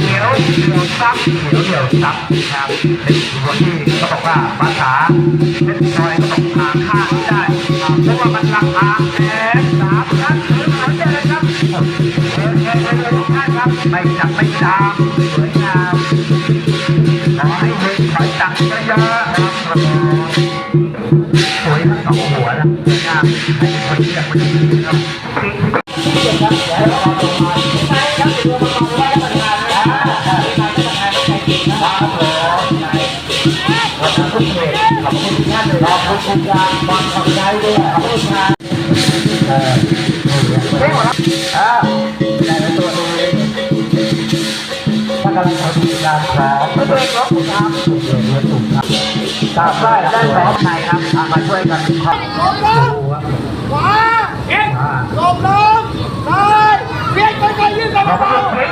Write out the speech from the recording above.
เหนียวเหนียวซับเหนียวเหนียวซับนะครับเป็นตัวที่เขาบอกว่าภาษาเป็นซอยก็ต้องทางข้างได้เพราะว่ามันราคาแพงสามชั้นคือเขาจเลยครับเดินเดินเดินเดินทุกท่านครับไม่จับไม่จามสวยงามขอให้เห็นขอยตักเยอะๆนะครับสวยทั้งสองหัวนะสวยงามให้คนเรียกมันดีครับ คุณท่านเลยขอบคุณคุณยางบอลของใจด้วยขอบคุณครับเออเฮ้ยหมดแล้วอ่าได้แล้วตัวนึงเลยถ้ากำลังทำงานของไม่เป็นครับครับเลยถูกครับตามได้ได้พร้อมในครับมาช่วยกันครับลงลงขวาเอ็กลงลงซ้ายเพียงไปไปยืนกับขอบเราคุณ